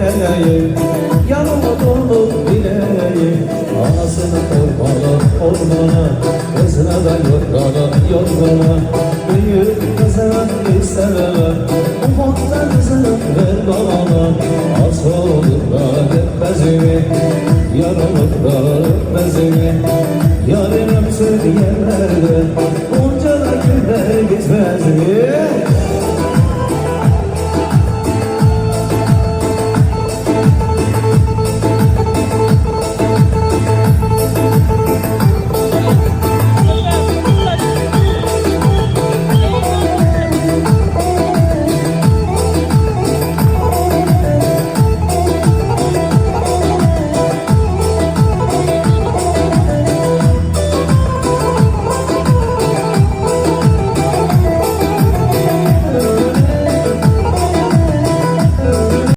evleneyim Yanıma durdum bileyim Anasını ormana ormana Kızına da yorgana yorgana Büyür kızına istemem Umutla kızını ver bana Az olur da öpmezimi Yarılıp da öpmezimi Yarın öpsün yerlerde Onca da günler geçmez?